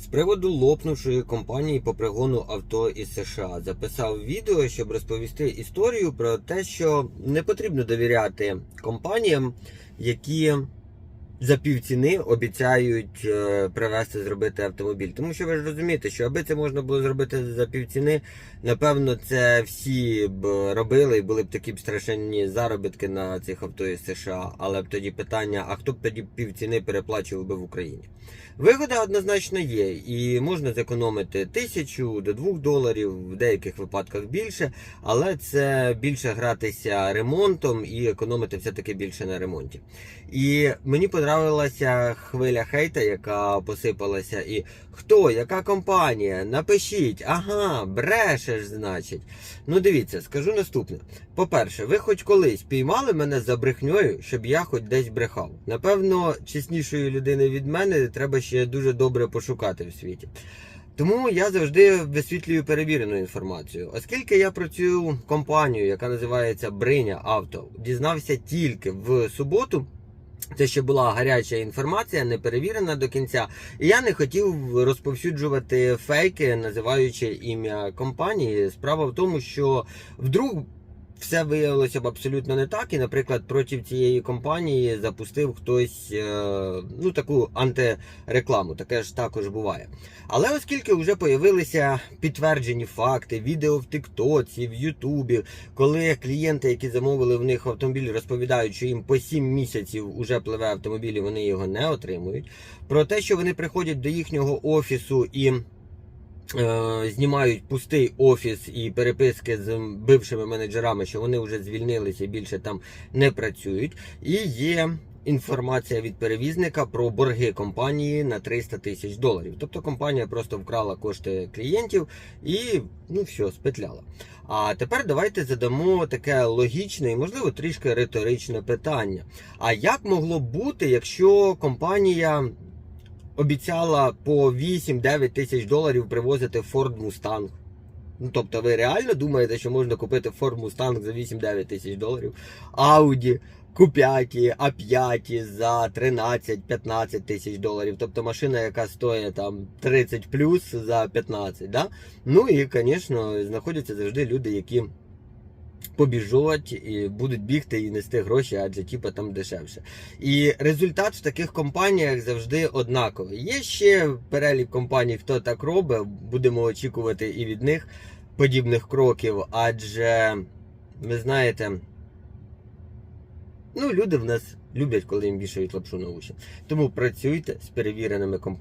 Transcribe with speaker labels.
Speaker 1: З приводу лопнувшої компанії по пригону авто із США. Записав відео, щоб розповісти історію про те, що не потрібно довіряти компаніям, які за півціни обіцяють е, привезти зробити автомобіль. Тому що ви ж розумієте, що аби це можна було зробити за півціни, напевно, це всі б робили і були б такі б страшенні заробітки на цих авто із США. Але б тоді питання: а хто б тоді півціни переплачував би в Україні? Вигода однозначно є, і можна зекономити тисячу до двох доларів, в деяких випадках більше, але це більше гратися ремонтом і економити все-таки більше на ремонті. І мені подобалася хвиля хейта, яка посипалася. І хто, яка компанія? Напишіть, ага, брешеш, значить. Ну дивіться, скажу наступне. По-перше, ви хоч колись піймали мене за брехньою, щоб я хоч десь брехав. Напевно, чеснішої людини від мене треба ще дуже добре пошукати в світі. Тому я завжди висвітлюю перевірену інформацію. Оскільки я про цю компанію, яка називається Бриня Авто, дізнався тільки в суботу. Це ще була гаряча інформація, не перевірена до кінця. І я не хотів розповсюджувати фейки, називаючи ім'я компанії. Справа в тому, що вдруг все виявилося б абсолютно не так. І, наприклад, проти цієї компанії запустив хтось е, ну таку антирекламу. Таке ж також буває. Але оскільки вже появилися підтверджені факти, відео в Тіктоці, в Ютубі, коли клієнти, які замовили в них автомобіль, розповідають, що їм по 7 місяців уже пливе автомобіль, і вони його не отримують. Про те, що вони приходять до їхнього офісу і. Е, Знімають пустий офіс і переписки з бившими менеджерами, що вони вже звільнилися і більше там не працюють. І є інформація від перевізника про борги компанії на 300 тисяч доларів. Тобто компанія просто вкрала кошти клієнтів і ну все, спетляла. А тепер давайте задамо таке логічне і, можливо, трішки риторичне питання. А як могло бути, якщо компанія обіцяла по 8-9 тисяч доларів привозити Ford Mustang? Ну, тобто, ви реально думаєте, що можна купити Ford Mustang за 8-9 тисяч доларів? Audi Q5, A5 за 13-15 тисяч доларів. Тобто машина, яка стоїть там 30 плюс за 15, да? Ну і, звісно, знаходяться завжди люди, які побіжуть і будуть бігти і нести гроші, адже типа там дешевше. І результат в таких компаніях завжди однаковий. Є ще перелік компаній, хто так робить. Будемо очікувати і від них подібних кроків, адже ви знаєте. Ну, люди в нас люблять, коли їм вішають лапшу на уші. Тому працюйте з перевіреними компаніями.